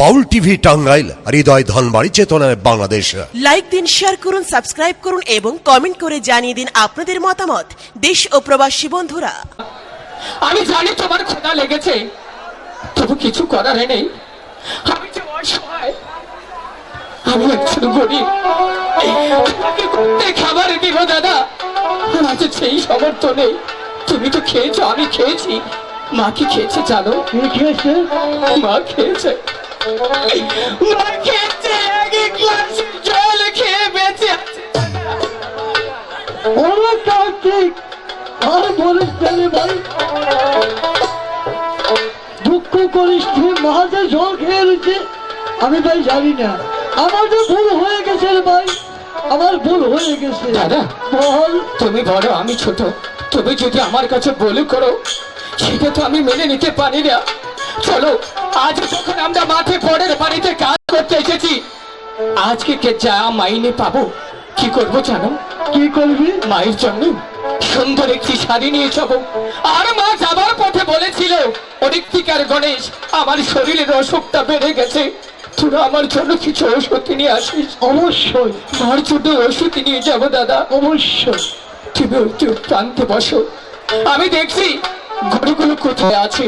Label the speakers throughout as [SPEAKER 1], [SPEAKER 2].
[SPEAKER 1] বাউল TV Tangail Hridoy Dhanbari চেতনায় Bangladesh.
[SPEAKER 2] Like দিন share করুন সাবস্ক্রাইব করুন এবং কমেন্ট করে জানিয়ে দিন আপনাদের মতামত। দেশ ও প্রবাসী বন্ধুরা।
[SPEAKER 3] আমি জানি তোমার ক্ষুধা লেগেছে তবু কিছু করার নেই। আমি যে অসহায় আমি একজন গরিব। তোমাকে ঘুরতে খাবার দিব দাদা। আজ সেই সমর্থ নেই। তুমি তো খেয়েছো আমি খেয়েছি। মা কি খেয়েছে জানো? মা খেয়েছে।
[SPEAKER 4] দুঃখ করিস তুই মাঝে জল খেয়ে রয়েছে আমি ভাই জানি না আমার যে ভুল হয়ে গেছে রে ভাই। আমার ভুল হয়ে গেছে।
[SPEAKER 3] দাদা।
[SPEAKER 4] বল
[SPEAKER 3] তুমি বড় আমি ছোট। তুমি যদি আমার কাছে বলে করো সেটা তো আমি মেনে নিতে পারি না। চলো আজ যখন আমরা মাঠে পরের বাড়িতে কাজ করতে এসেছি আজকে কে যা মাইনে পাবো কি করব জানো?
[SPEAKER 4] কি করবি?
[SPEAKER 3] মায়ের জন্য সুন্দর একটি শাড়ি নিয়ে যাব। আর মা যাবার পথে বলেছিল অরিত্তিকার গণেশ আমার শরীরের অসুখটা বেড়ে গেছে। তোরা আমার জন্য কিছু ওষুধ নিয়ে আসিস।
[SPEAKER 4] অবশ্যই।
[SPEAKER 3] মার জন্য ওষুধ নিয়ে যাব দাদা।
[SPEAKER 4] অবশ্যই।
[SPEAKER 3] তুমি একটু প্রান্তে বসো। আমি দেখছি গরুগুলো কোথায় আছে।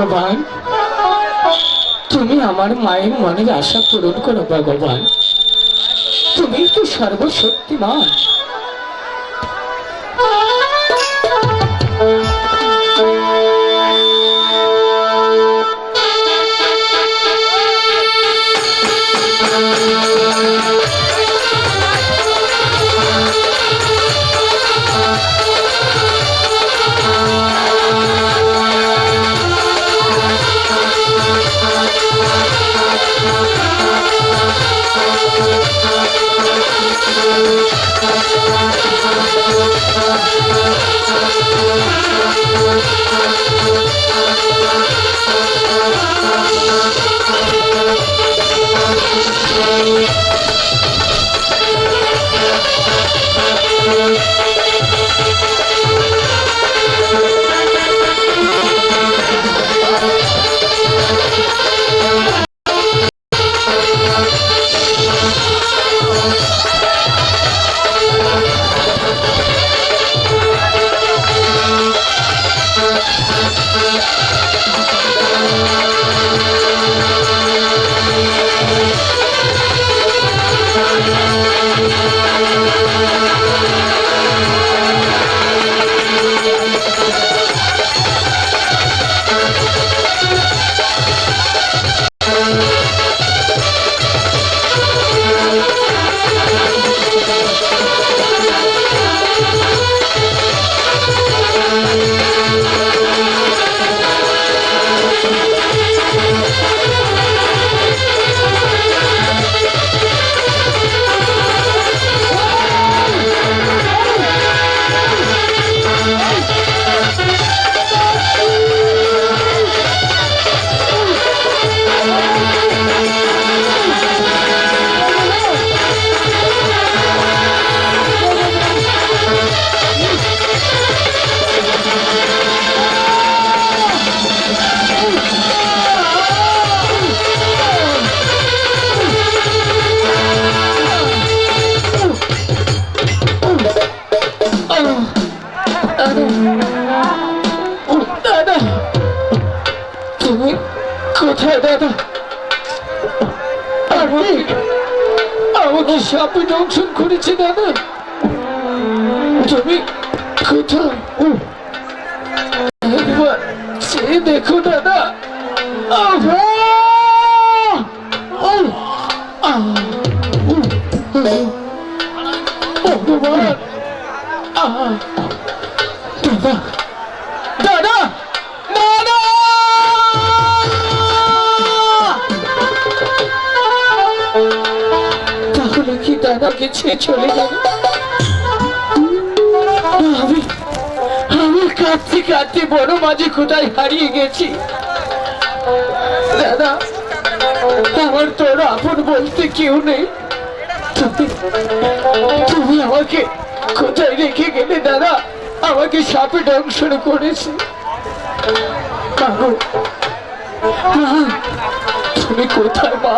[SPEAKER 3] ভগবান। তুমি আমার মায়ের মনের আশা পূরণ করো ভগবান। তুমি তো সর্বশক্তিমান। সাপে দংশন করেছে দাদা তুমি কোথাও একবার সে দেখো দাদা! কি দাদাকে ছেড়ে চলে যাবে আমি আমি কাঁদতে কাঁদতে বড় মাঝে কোথায় হারিয়ে গেছি। দাদা, আমার তোর আপন বলতে কেউ নেই। তুমি আমাকে কোথায় রেখে গেলে দাদা? আমাকে সাপে দংশন করেছে। তুমি কোথায় মা?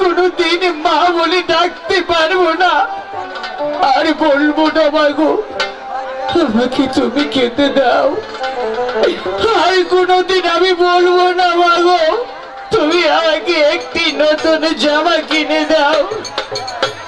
[SPEAKER 3] কোনোদিন মা বলে ডাকতে পারব না। আর বলব না মাগো আমাকে তুমি খেতে দাও। আর কোনোদিন আমি বলব না মাগো তুমি আমাকে একটি নতুন জামা কিনে দাও।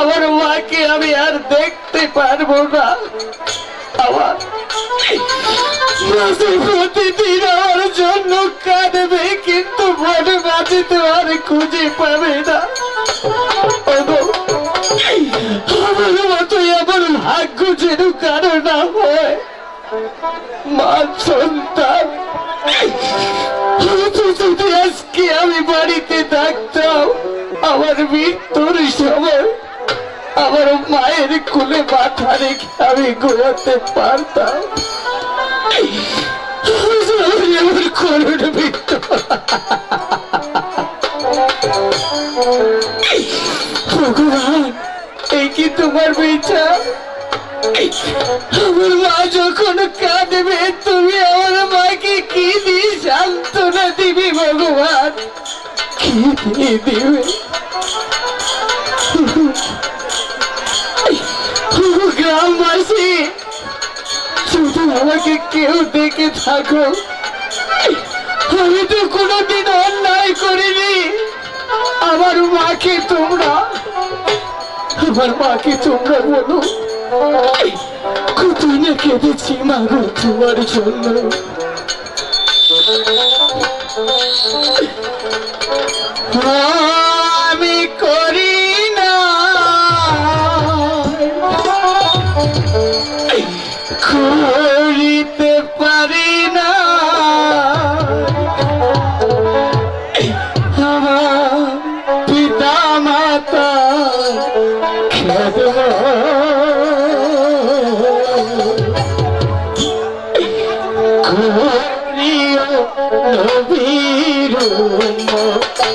[SPEAKER 3] আমার মাকে আমি আর দেখতে পারব না। আমার প্রতিদিন আমার জন্য কাঁদবে, কিন্তু মনে বাঁচিতে আর খুঁজে পাবে না। আমার মতো এমন ভাগ্য যেন কারও না হয়। মা সন্তান যদি আজকে আমি বাড়িতে থাকতাম, আমার মৃত্যুর সময় আমার মায়ের কুলে মাথা রেখে আমি ঘোরাতে পারতাম। আমি করুণ দিবে গ্রামবাসী, শুধু আমাকে কেউ দেখে থাকো। আমি তো কোনোদিন অন্যায় করিনি। আমার মাকে তোমরা, আমার মাকে তোমরা বলো, কতই না কেঁদেছি মা গো তোমার জন্য। আমি করি না। করিতে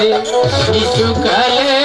[SPEAKER 3] শিশুকালে